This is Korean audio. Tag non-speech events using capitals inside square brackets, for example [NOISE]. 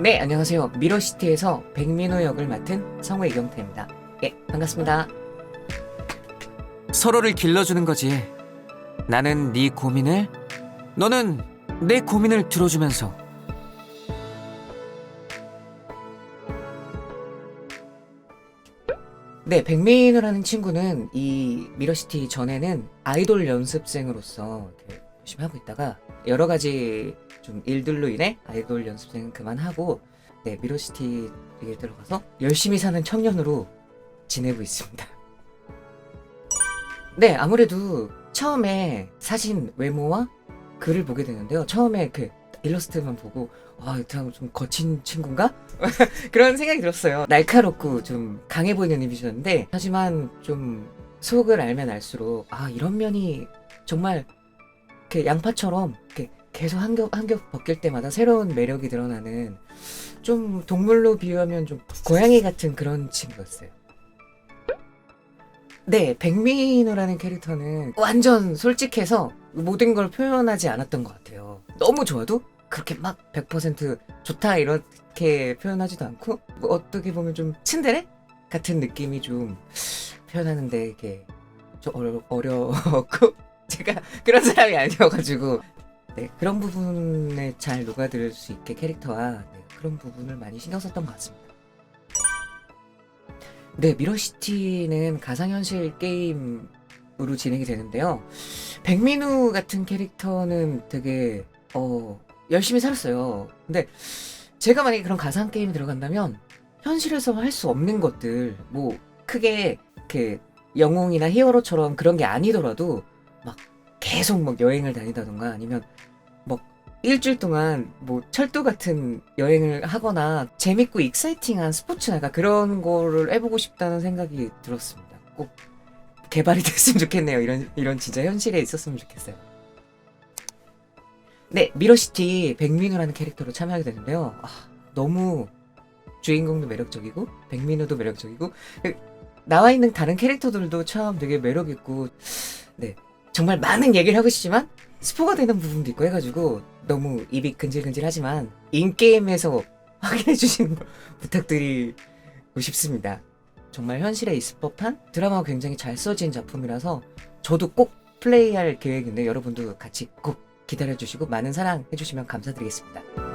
네, 안녕하세요. 미러시티에서 백민호 역을 맡은 성우 이경태입니다. 예, 반갑습니다. 서로를 길러주는 거지. 나는 네 고민을, 너는 내 고민을 들어주면서. 네, 백민호라는 친구는 이 미러시티 전에는 아이돌 연습생으로서 열심히 하고 있다가 여러 가지 좀 일들로 인해 아이돌 연습생은 그만하고 네, 미러시티에 들어가서 열심히 사는 청년으로 지내고 있습니다. [LAUGHS] 네, 아무래도 처음에 사진 외모와 글을 보게 되는데요. 처음에 그 일러스트만 보고 아, 참좀 거친 친구인가? [LAUGHS] 그런 생각이 들었어요. 날카롭고 좀 강해 보이는 이미지였는데 하지만 좀 속을 알면 알수록 아 이런 면이 정말 그 양파처럼 이렇게 계속 한 겹 한 겹 벗길 때마다 새로운 매력이 드러나는 좀 동물로 비유하면 좀 고양이 같은 그런 친구였어요. 네, 백민호라는 캐릭터는 완전 솔직해서 모든 걸 표현하지 않았던 것 같아요. 너무 좋아도 그렇게 막 100% 좋다 이렇게 표현하지도 않고 뭐 어떻게 보면 좀 츤데레 같은 느낌이 좀 표현하는데 이게 좀 어려, 어려웠고 [LAUGHS] 제가 그런 사람이 아니어가지고 네, 그런 부분에 잘 녹아들 수 있게 캐릭터와 네, 그런 부분을 많이 신경 썼던 것 같습니다. 네, 미러시티는 가상현실 게임으로 진행이 되는데요. 백민우 같은 캐릭터는 되게 어 열심히 살았어요. 근데 제가 만약에 그런 가상 게임에 들어간다면 현실에서 할 수 없는 것들 뭐 크게 그 영웅이나 히어로처럼 그런 게 아니더라도 막 계속 막 여행을 다니다던가 아니면 뭐 일주일 동안 뭐 철도 같은 여행을 하거나 재밌고 익사이팅한 스포츠나 약간 그런 거를 해보고 싶다는 생각이 들었습니다. 꼭 개발이 [LAUGHS] 됐으면 좋겠네요. 이런 이런 진짜 현실에 있었으면 좋겠어요. 네, 미러시티 백민우라는 캐릭터로 참여하게 되는데요. 아, 너무 주인공도 매력적이고 백민우도 매력적이고 그, 나와 있는 다른 캐릭터들도 참 되게 매력 있고 네 정말 많은 얘기를 하고 싶지만 스포가 되는 부분도 있고 해가지고 너무 입이 근질근질하지만 인게임에서 [LAUGHS] 확인해 주시는 걸 부탁드리고 싶습니다. 정말 현실에 있을 법한 드라마가 굉장히 잘 써진 작품이라서 저도 꼭 플레이할 계획인데 여러분도 같이 꼭 기다려주시고 많은 사랑 해주시면 감사드리겠습니다.